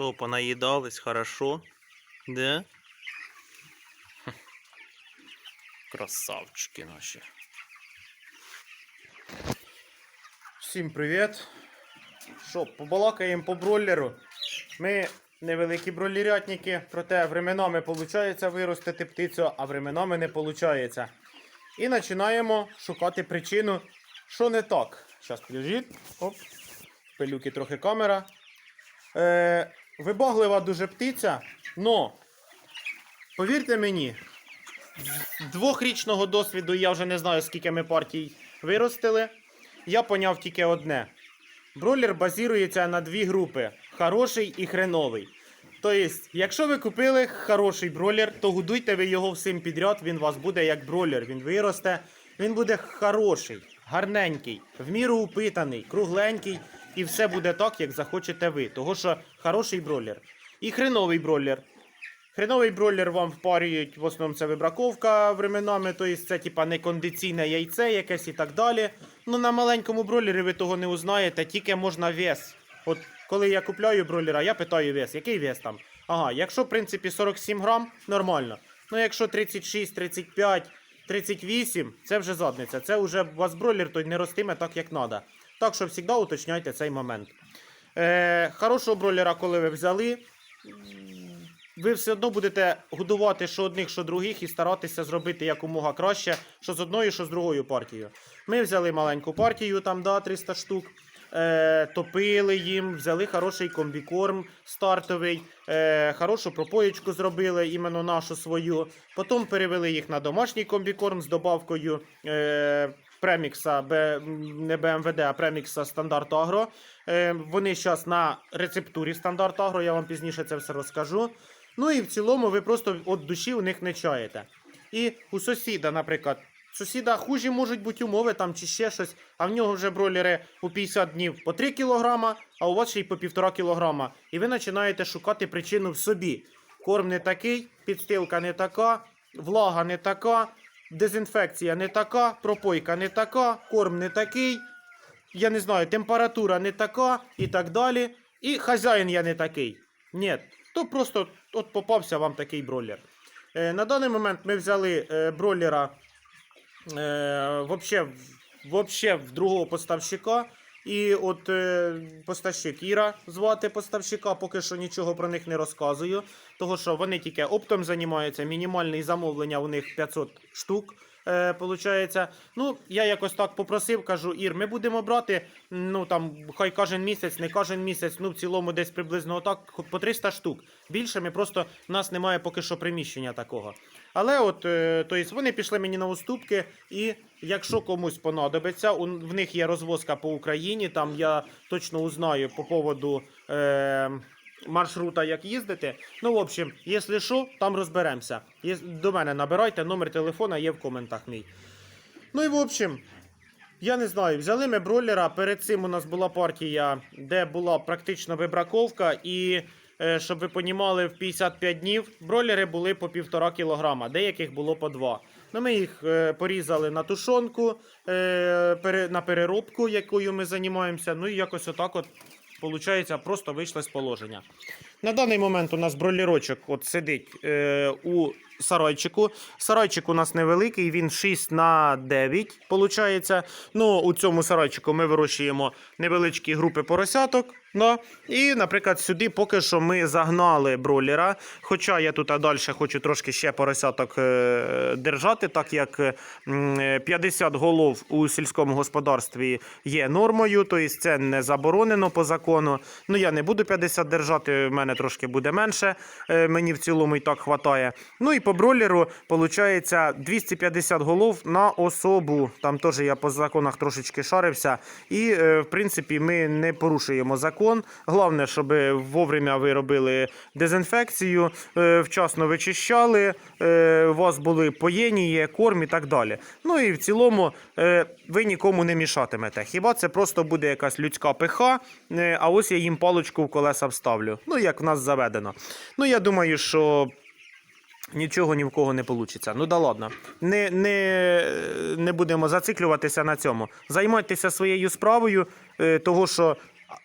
Що, понаїдались хорошо? Да? Хм. Красавчики наші. Всім привіт! Що, побалакаємо по бройлеру. Ми невеликі бройлерятники, проте временами виходить виростити птицю, а временами не виходить. І починаємо шукати причину, що не так. Зараз підождіть. Оп. Пилюки трохи камера. Е, вибаглива дуже птиця, но повірте мені, з двохрічного досвіду я вже не знаю, скільки ми партій виростили. Я поняв тільки одне. Бройлер базується на дві групи: хороший і хреновий. Тобто, якщо ви купили хороший бройлер, то годуйте ви його всім підряд, він у вас буде як бройлер. Він виросте, він буде хороший, гарненький, в міру упитаний, кругленький, і все буде так, як захочете ви. Того що хороший бройлер. І хреновий бройлер. Хреновий бройлер вам впарюють, в основному це вибраковка временами, тобто це типа некондиційне яйце якесь і так далі. Ну на маленькому бройлері ви того не узнаєте, тільки можна вес. От коли я купляю бройлера, я питаю вес, який вес там? Ага, якщо в принципі 47 грам, нормально. Ну якщо 36, 35, 38, це вже задниця. Це вже у вас бройлер той не ростиме так, як треба. Так що завжди уточняйте цей момент. Е, хорошого бройлера, коли ви взяли, ви все одно будете годувати що одних, що других, і старатися зробити якомога краще, що з одною, що з другою партією. Ми взяли маленьку партію, там да, 300 штук. Е, топили їм, взяли хороший комбікорм стартовий, е, хорошу пропоєчку зробили, іменно нашу свою. Потім перевели їх на домашній комбікорм з добавкою е, премікса, не БМВД, а премікса стандарт Агро. Вони зараз на рецептурі стандарт Агро, я вам пізніше це все розкажу. Ну і в цілому ви просто від душі у них не чаєте. І у сусіда, наприклад, сусіда хужі можуть бути умови там чи ще щось, а в нього вже бройлери у 50 днів по 3 кг, а у вас ще й по 1,5 кг. І ви починаєте шукати причину в собі. Корм не такий, підстилка не така, влага не така, дезінфекція не така, пропойка не така, корм не такий, я не знаю, температура не така і так далі. І хазяїн я не такий. Ні, то просто от попався вам такий бройлер. Е, на даний момент ми взяли е, бройлера е, вообще, вообще в другого поставщика. І от е, поставщик Іра звати поставщика, поки що нічого про них не розказую. Того що вони тільки оптом займаються, мінімальне замовлення у них 500 штук. Е, получається. Ну, я якось так попросив, кажу, Ір, ми будемо брати, ну там, хай кожен місяць, не кожен місяць, ну в цілому десь приблизно отак, по 300 штук. Більше ми просто в нас немає поки що приміщення такого. Але от, е, то вони пішли мені на уступки, і якщо комусь понадобиться, у, в них є розвозка по Україні, там я точно узнаю по поводу. Е, маршрута, як їздити. Ну, в общем, якщо що, там розберемося. До мене набирайте, номер телефона є в коментах мій. Ну і в общем, я не знаю, взяли ми бройлера. Перед цим у нас була партія, де була практично вибраковка, і е, щоб ви понімали, в 55 днів бройлери були по 1,5 кілограма, деяких було по 2. Ну, ми їх е, порізали на тушонку, е, на переробку, якою ми займаємося. Ну і якось отак от, виходить, просто вийшли з положення. На даний момент у нас бролірочок от сидить е, у сарайчику. Сарайчик у нас невеликий, він 6 на 9 виходить. Ну, у цьому сарайчику ми вирощуємо невеличкі групи поросяток. Да? І, наприклад, сюди поки що ми загнали бройлера. Хоча я тут далі хочу трошки ще поросяток е, держати, так як е, м, е, 50 голов у сільському господарстві є нормою, тобто це не заборонено по закону. Ну я не буду 50 держати, в мене трошки буде менше. е, Мені в цілому і так хватає. Ну і по бройлеру виходить 250 голов на особу. Там теж я по законах трошечки шарився. І е, в принципі ми не порушуємо закон. Головне, щоб вовремя ви робили дезінфекцію, е, вчасно вичищали, е, у вас були поєнії, корм і так далі. Ну і в цілому ви нікому не мішатимете. Хіба це просто буде якась людська пиха, а ось я їм паличку в колеса вставлю. Ну, як в нас заведено. Ну, я думаю, що. Нічого ні в кого не вийде. Ну да ладно. Не, не, не будемо зациклюватися на цьому. Займайтеся своєю справою, е, того що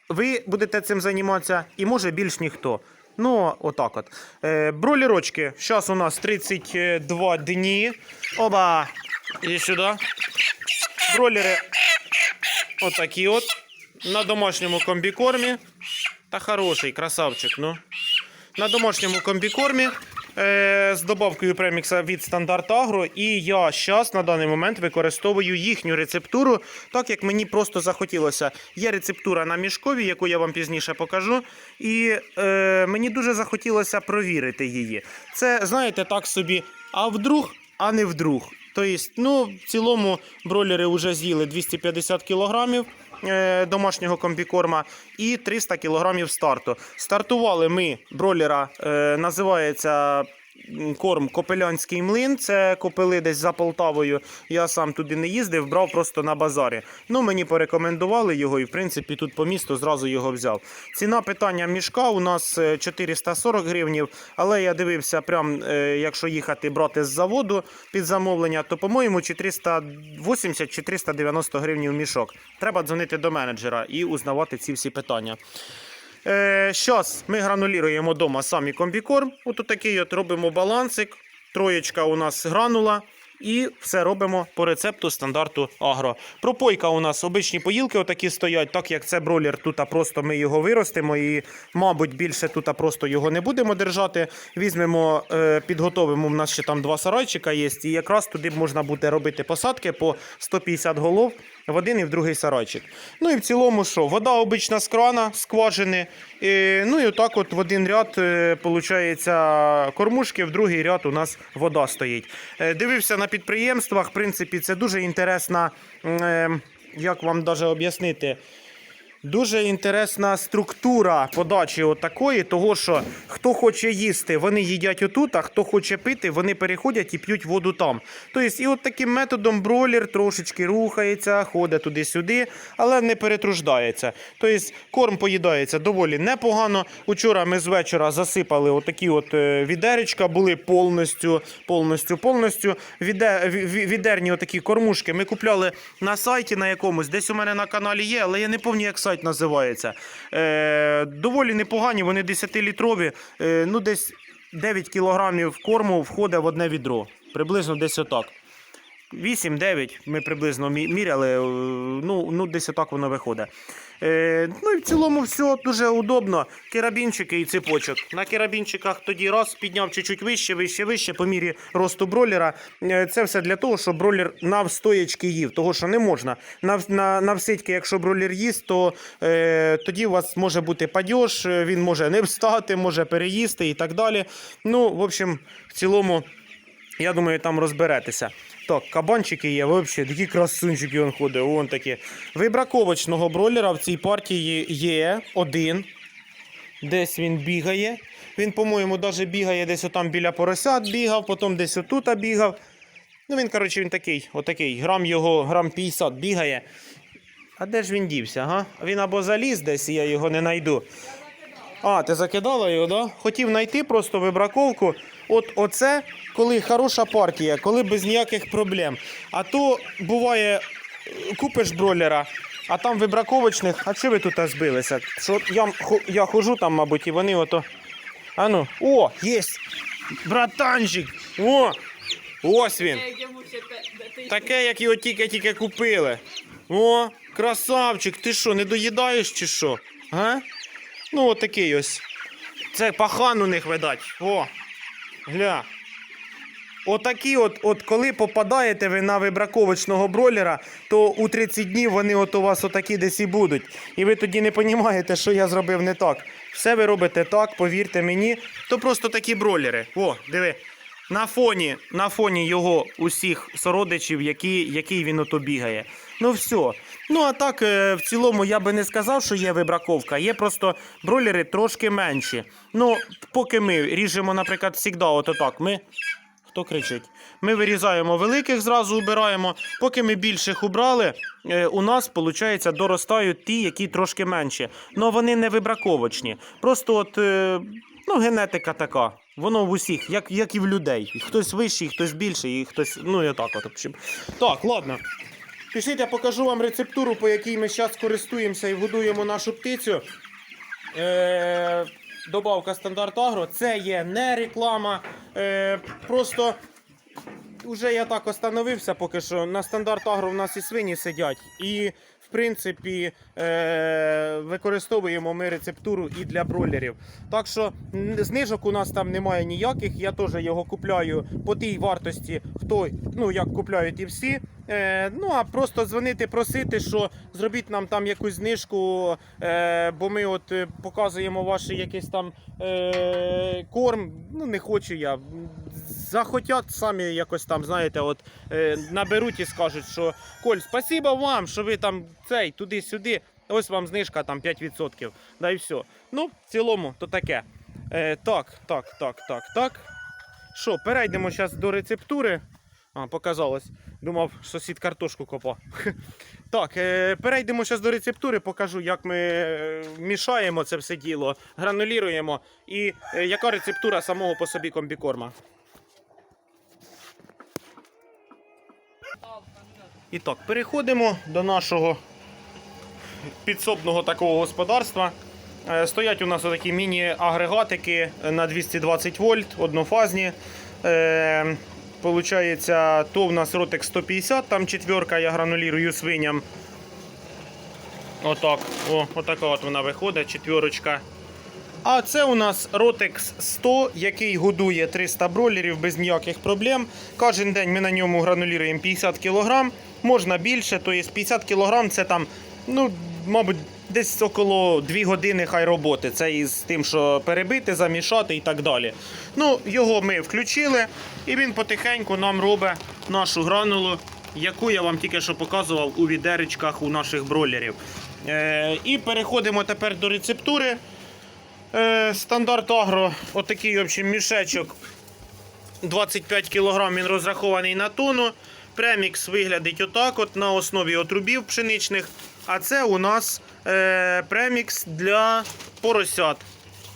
ви будете цим займатися і може більш ніхто. Ну, отак от. Е, бролірочки, зараз у нас 32 дні. Оба! Іди сюди. Бролери отакі от. На домашньому комбікормі. Та хороший, красавчик, ну. На домашньому комбікормі з добавкою премікса від Стандарт Агро. І я зараз на даний момент використовую їхню рецептуру, так як мені просто захотілося. Є рецептура на мішкові, яку я вам пізніше покажу. І е, мені дуже захотілося провірити її. Це, знаєте, так собі, а вдруг, а не вдруг. Тобто, ну, в цілому бройлери вже з'їли 250 кілограмів е, домашнього комбікорма і 300 кілограмів старту. Стартували ми бройлера, е, називається корм Копелянський млин. Це копили десь за Полтавою. Я сам туди не їздив, брав просто на базарі. Ну, мені порекомендували його, і в принципі тут по місту зразу його взяв. Ціна питання мішка у нас е, 440 гривнів, але я дивився, прям, е, якщо їхати брати з заводу під замовлення, то, по-моєму, 480 чи 390 гривнів мішок. Треба дзвонити до менеджера і узнавати ці всі питання. Е, Зараз ми гранулюємо вдома самі комбікорм. От такий от робимо балансик. Троєчка у нас гранула. І все робимо по рецепту стандарту агро. Пропойка у нас обичні поїлки отакі стоять, так як це бролер, тут просто ми його виростимо і, мабуть, більше тут просто його не будемо держати. Візьмемо, е, підготовимо. У нас ще там два сарайчика є, і якраз туди можна буде робити посадки по 150 голов в один і в другий сарайчик. Ну і в цілому, що вода обична з крана, скважини. І, ну і отак от в один ряд е, получається кормушки, в другий ряд у нас вода стоїть. Е, дивився на підприємствах, в принципі, це дуже інтересна, е, як вам даже об'яснити. Дуже інтересна структура подачі отакої, того що хто хоче їсти, вони їдять отут, а хто хоче пити, вони переходять і п'ють воду там. Тобто, і от таким методом бройлер трошечки рухається, ходить туди-сюди, але не перетруждається. Тобто корм поїдається доволі непогано. Учора ми з вечора засипали отакі от е, відеречка, були повністю, повністю, повністю. Віде, ві- ві- відерні отакі кормушки ми купляли на сайті на якомусь, десь у мене на каналі є, але я не пам'ятаю, як сайт називається. Е, доволі непогані, вони 10-літрові, е, ну десь 9 кілограмів корму входить в одне відро. Приблизно десь отак. 8-9 ми приблизно міряли, е, ну, ну десь отак воно виходить. Е, ну і в цілому все дуже удобно. Керабінчики і цепочок. На керабінчиках тоді раз підняв чуть-чуть вище, вище, вище по мірі росту бройлера. Е, це все для того, щоб бройлер навстоячки їв. Того, що не можна. Нав, на, навсидьки, якщо бройлер їсть, то е, тоді у вас може бути падьош, е, він може не встати, може переїсти і так далі. Ну, в общем, в цілому. Я думаю, там розберетеся. Так, кабанчики є, взагалі, такі красунчики він ходить, вон такі. Вибраковочного бройлера в цій партії є один. Десь він бігає. Він, по-моєму, навіть бігає десь отам біля поросят бігав, потім десь отут бігав. Ну, він, коротше, він такий, отакий, грам його, грам 50 бігає. А де ж він дівся, га? Він або заліз десь, і я його не знайду. А, ти закидала його, да? Хотів знайти просто вибраковку. От оце, коли хороша партія, коли без ніяких проблем. А то буває, е, купиш бройлера, а там вибраковочних, а чи ви тут збилися? Що я, я хожу там, мабуть, і вони ото. А ну, о, єсть! Братанчик! О! Ось він! Таке, як його тільки-тільки купили. О, красавчик, ти що, не доїдаєш чи що? А? Ну, от такий ось. Це пахан у них видать. О, гля. Отакі от, от коли попадаєте ви на вибраковочного бройлера, то у 30 днів вони от у вас отакі десь і будуть. І ви тоді не розумієте, що я зробив не так. Все ви робите так, повірте мені. То просто такі бройлери. О, диви. На фоні, на фоні його усіх сородичів, які, який він ото бігає. Ну все. Ну а так, е, в цілому, я би не сказав, що є вибраковка. Є просто бройлери трошки менші. Ну, поки ми ріжемо, наприклад, завжди ото так. Ми Хто кричить? Ми вирізаємо великих, зразу убираємо. Поки ми більших убрали, е, у нас, виходить, доростають ті, які трошки менші. Ну вони не вибраковочні. Просто от, е, ну, генетика така. Воно в усіх, як, як і в людей. Хтось вищий, хтось більший, і хтось. Ну, і так от. Так, ладно. Пішліть, я покажу вам рецептуру, по якій ми зараз користуємося і годуємо нашу птицю. Е, добавка стандарт Агро. Це є не реклама. Е, просто вже я так остановився поки що. На стандарт Агро в нас і свині сидять. І в принципі е, використовуємо ми рецептуру і для бройлерів. Так що знижок у нас там немає ніяких. Я теж його купляю по тій вартості, хто ну як купляють і всі. Е, ну а просто дзвонити, просити, що зробіть нам там якусь знижку, е, бо ми от е, показуємо ваш якийсь там корм. Ну не хочу я. Захотять самі якось там, знаєте, от наберуть і скажуть, що Коль, спасибо вам, що ви там цей туди-сюди. Ось вам знижка там 5%. Да і все. Ну, в цілому, то таке. Е, так, так, так, так, так. Що, перейдемо зараз до рецептури. А, показалось. Думав, сусід картошку копав. Так, е, перейдемо зараз до рецептури, покажу, як ми е, мішаємо це все діло, грануліруємо і е, яка рецептура самого по собі комбікорма. І так, переходимо до нашого підсобного такого господарства. Стоять у нас такі міні-агрегатики на 220 вольт, однофазні. Получається, то в нас ротик 150, там четверка я гранулірую свиням. Отак. О, отака от вона виходить, четверочка. А це у нас Rotex 100, який годує 300 бройлерів без ніяких проблем. Кожен день ми на ньому гранулюємо 50 кг, можна більше, то є 50 кг це там, ну, мабуть, десь около 2 години хай роботи. Це із тим, що перебити, замішати і так далі. Ну, його ми включили, і він потихеньку нам робить нашу гранулу, яку я вам тільки що показував у відеречках у наших бройлерів. Е, і переходимо тепер до рецептури. Е, стандарт Агро, отакий общем, мішечок 25 кг він розрахований на тонну. Премікс виглядить отак, от на основі отрубів пшеничних. А це у нас е, премікс для поросят.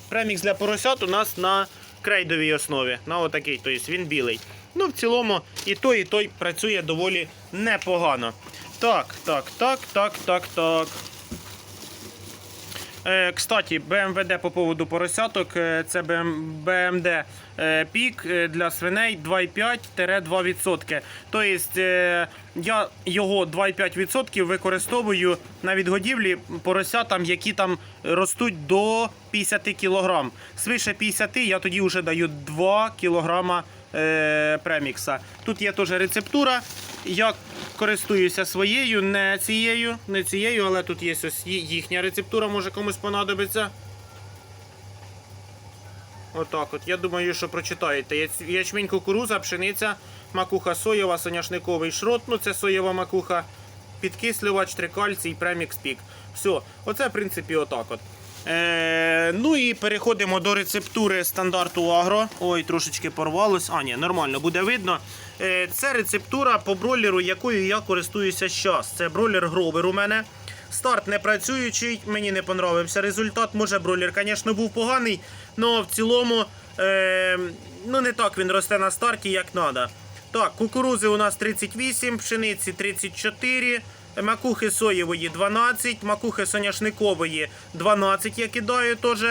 Премікс для поросят у нас на крейдовій основі. На отакий, тобто він білий. Ну, в цілому, і той, і той працює доволі непогано. Так, так, так, так, так, так. Е, Кстати, БМВД по поводу поросяток. е, Це БМД е, пік для свиней 2,5-2%. Тобто я його 2,5% використовую на відгодівлі поросятам, які там ростуть до 50 кг. Свише 50 я тоді вже даю 2 кг премікса. Тут є теж рецептура. Я користуюся своєю, не цією, не цією, але тут є ось їхня рецептура, може комусь понадобиться. Отак от. Я думаю, що прочитаєте. Ячмінь кукуруза, пшениця, макуха соєва, соняшниковий шрот. Ну це соєва макуха, підкислювач, трикальцій, премікс пік. Все, оце в принципі отак от. Е, ну і переходимо до рецептури стандарту Агро. Ой, трошечки порвалось. А, ні, нормально буде видно. Е, це рецептура по бройлеру, якою я користуюся зараз. Це бройлер Гровер у мене. Старт не працюючий, мені не понравився результат. Може, бройлер, звісно, був поганий, але в цілому е, ну, не так він росте на старті, як треба. Так, кукурузи у нас 38, пшениці 34, макухи соєвої 12, макухи соняшникової 12 я кидаю теж.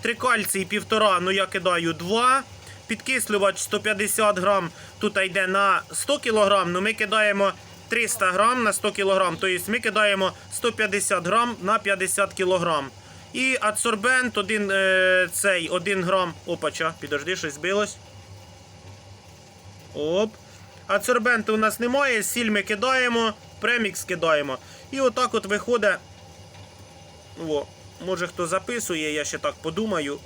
Трикальцій 1,5, ну я кидаю 2. Підкислювач 150 грам, тут йде на 100 кг, ну ми кидаємо 300 грам на 100 кг, тобто ми кидаємо 150 грам на 50 кг. І адсорбент один, е, цей 1 грам. Опача, підожди, щось збилось. Оп. Адсорбенту у нас немає, сіль ми кидаємо, премікс кидаємо. І отак от виходить. О, може хто записує, я ще так подумаю.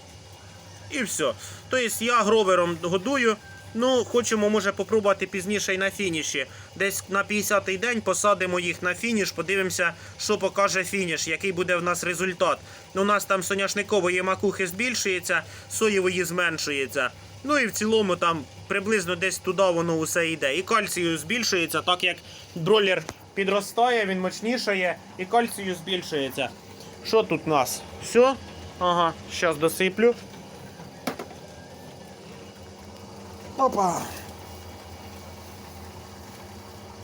І все. Тобто я гровером годую. Ну, хочемо, може, попробувати пізніше і на фініші. Десь на 50-й день посадимо їх на фініш, подивимося, що покаже фініш, який буде в нас результат. У нас там соняшникової макухи збільшується, соєвої зменшується. Ну і в цілому там приблизно десь туди воно усе йде. І кальцію збільшується, так як бройлер підростає, він мощнішає, і кальцію збільшується. Що тут у нас? Все? Ага, зараз досиплю. Опа.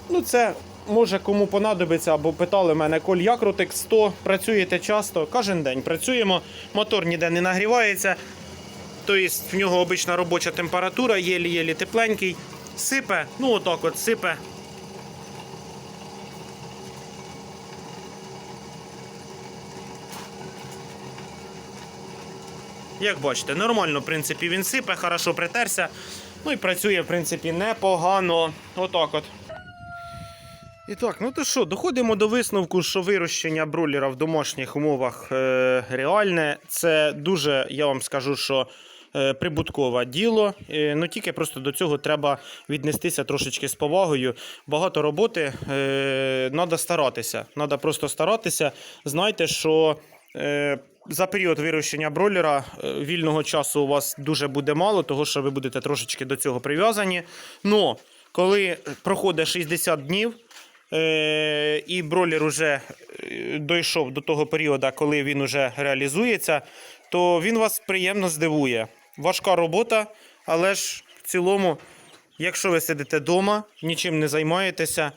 Ну, це може кому понадобиться, або питали мене, Коль, як Ротек 100, працюєте часто, кожен день працюємо, мотор ніде не нагрівається. Тобто в нього обична робоча температура, єлі-єлі тепленький. Сипе, ну отак от сипе. Як бачите, нормально, в принципі, він сипе, хорошо притерся. Ну і працює, в принципі, непогано. Отак от. І так, ну то що, доходимо до висновку, що вирощення бройлера в домашніх умовах е, реальне. Це дуже, я вам скажу, що е, прибуткове діло. Е, ну тільки просто до цього треба віднестися трошечки з повагою. Багато роботи треба старатися. Треба просто старатися. Знайте, що. Е, за період вирощення бройлера е, вільного часу у вас дуже буде мало, того що ви будете трошечки до цього прив'язані. Но коли проходить 60 днів, е, і бройлер вже е, дійшов до того періоду, коли він вже реалізується, то він вас приємно здивує. Важка робота, але ж в цілому, якщо ви сидите вдома, нічим не займаєтеся,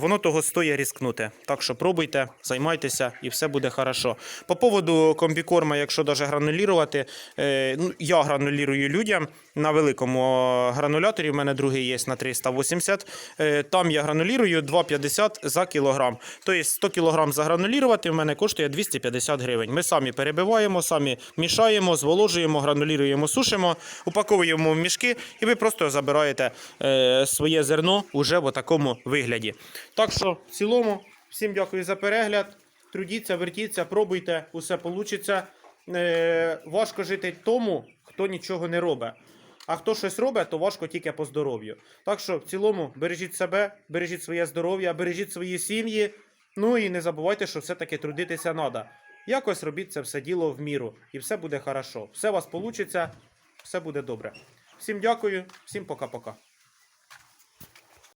воно того стоїть різкнути. Так що пробуйте, займайтеся і все буде хорошо. По поводу комбікорма, якщо навіть гранулірувати, е, ну, я гранулірую людям на великому е, грануляторі. У мене другий є на 380. Е, Там я гранулірую 2,50 за кілограм. Тобто 100 кілограм загранулірувати в мене коштує 250 гривень. Ми самі перебиваємо, самі мішаємо, зволожуємо, грануліруємо, сушимо, упаковуємо в мішки, і ви просто забираєте е, своє зерно уже в такому вигляді. Так що, в цілому, всім дякую за перегляд. Трудіться, вертіться, пробуйте, усе вийде. Важко жити тому, хто нічого не робить. А хто щось робить, то важко тільки по здоров'ю. Так що в цілому бережіть себе, бережіть своє здоров'я, бережіть свої сім'ї. Ну і не забувайте, що все-таки трудитися треба. Якось робіть це все діло в міру, і все буде хорошо. Все у вас вийде, все буде добре. Всім дякую, всім пока-пока.